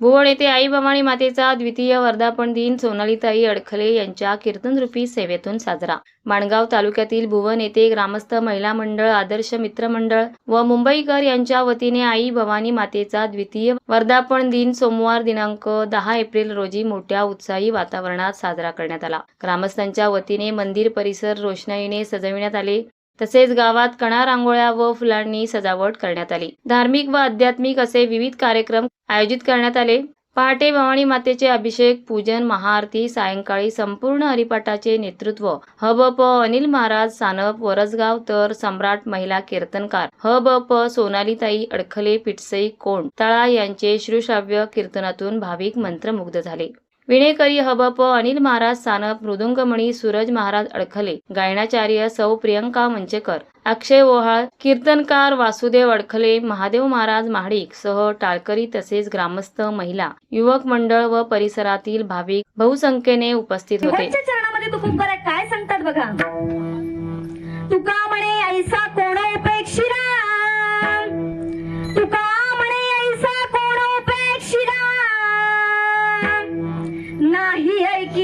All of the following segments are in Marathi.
भुवन येथे आई भवानी मातेचा द्वितीय वर्धापन दिन सोनालीताई अडखले यांच्या कीर्तनरूपी सेवेतून साजरा. माणगाव तालुक्यातील भुवन येथे ग्रामस्थ महिला मंडळ आदर्श मित्र मंडळ व मुंबईकर यांच्या वतीने आई भवानी मातेचा द्वितीय वर्धापन दिन सोमवार दिनांक दहा एप्रिल रोजी मोठ्या उत्साही वातावरणात साजरा करण्यात आला. ग्रामस्थांच्या वतीने मंदिर परिसर रोषणाईने सजविण्यात आले. तसेच गावात कणा रांगोळ्या व फुलांनी सजावट करण्यात आली. धार्मिक व आध्यात्मिक असे विविध कार्यक्रम आयोजित करण्यात आले. पहाटे भवानी मातेचे अभिषेक पूजन महाआरती सायंकाळी संपूर्ण हरिपाठाचे नेतृत्व. ह ब प अनिल महाराज सानप वरसगाव तर सम्राट महिला कीर्तनकार. ह ब प सोनालीताई अडखले पिटसई कोण तळा यांचे श्रुश्राव्य कीर्तनातून भाविक मंत्रमुग्ध झाले. विणेकरी हबप अनिल महाराज सानप मृदुंगमणी सूरज महाराज अडखले गायनाचार्य सौ प्रियंका मंचेकर अक्षय ओहाळ कीर्तनकार वासुदेव अडखले महादेव महाराज महाडिक सह टाळकरी तसेच ग्रामस्थ महिला युवक मंडळ व परिसरातील भाविक बहुसंख्येने उपस्थित होते. चरणामध्ये काय सांगतात बघा?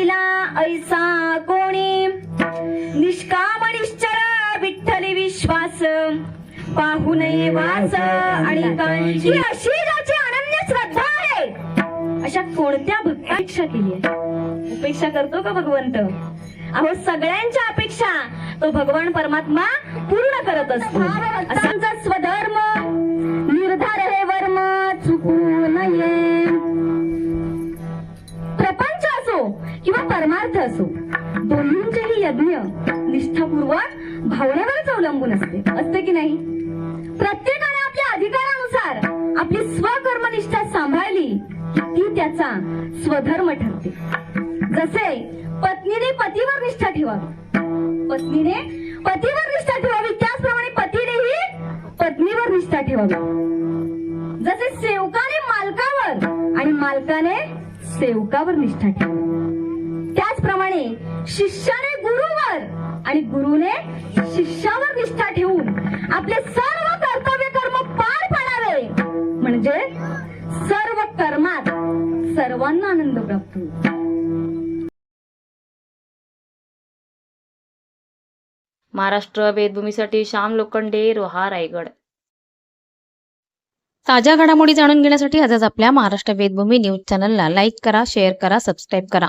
नाही ऐसा कोणी? निष्काम निश्चर विठ्ठल विश्वास. पाहू नये वास आणि ही अशी ज्याची अनन्य श्रद्धा आहे. अशा कोणत्या भक्तापेक्षा केली आहे? उपेक्षा करतो का भगवंत? अहो सगळ्यांच्या अपेक्षा. तो भगवान परमात्मा पूर्ण करत असतो. असा स्वधर्म परमार्थ असो. दोन्हींचेही यज्ञ निष्ठापूर्वक भावनेवरच अवलंबून असते. असते की नाही? प्रत्येकाने आपल्या अधिकारानुसार आपली स्वकर्मनिष्ठा सांभाळली ती त्याचा स्वधर्म ठरते. जसे पत्नीने पतीवर निष्ठा ठेवावी. पत्नीने पतीवर निष्ठा ठेवावी त्याचप्रमाणे पतीनेही पत्नीवर निष्ठा ठेवावी. जसे सेवकाने मालकावर आणि मालकाने सेवकावर निष्ठा ठेवावी. शिष्याने गुरुवर आणि गुरुने शिष्यावर निष्ठा ठेवून आपले सर्व कर्तव्य कर्म पार पाडावे. म्हणजे सर्व कर्मात सर्वांना आनंद प्राप्त होईल. महाराष्ट्र वेदभूमीसाठी श्याम लोखंडे रोहा रायगड. ताज्या घडामोडी जाणून घेण्यासाठी आजच आपल्या महाराष्ट्र वेदभूमी न्यूज चॅनलला लाईक करा शेअर करा सबस्क्राईब करा.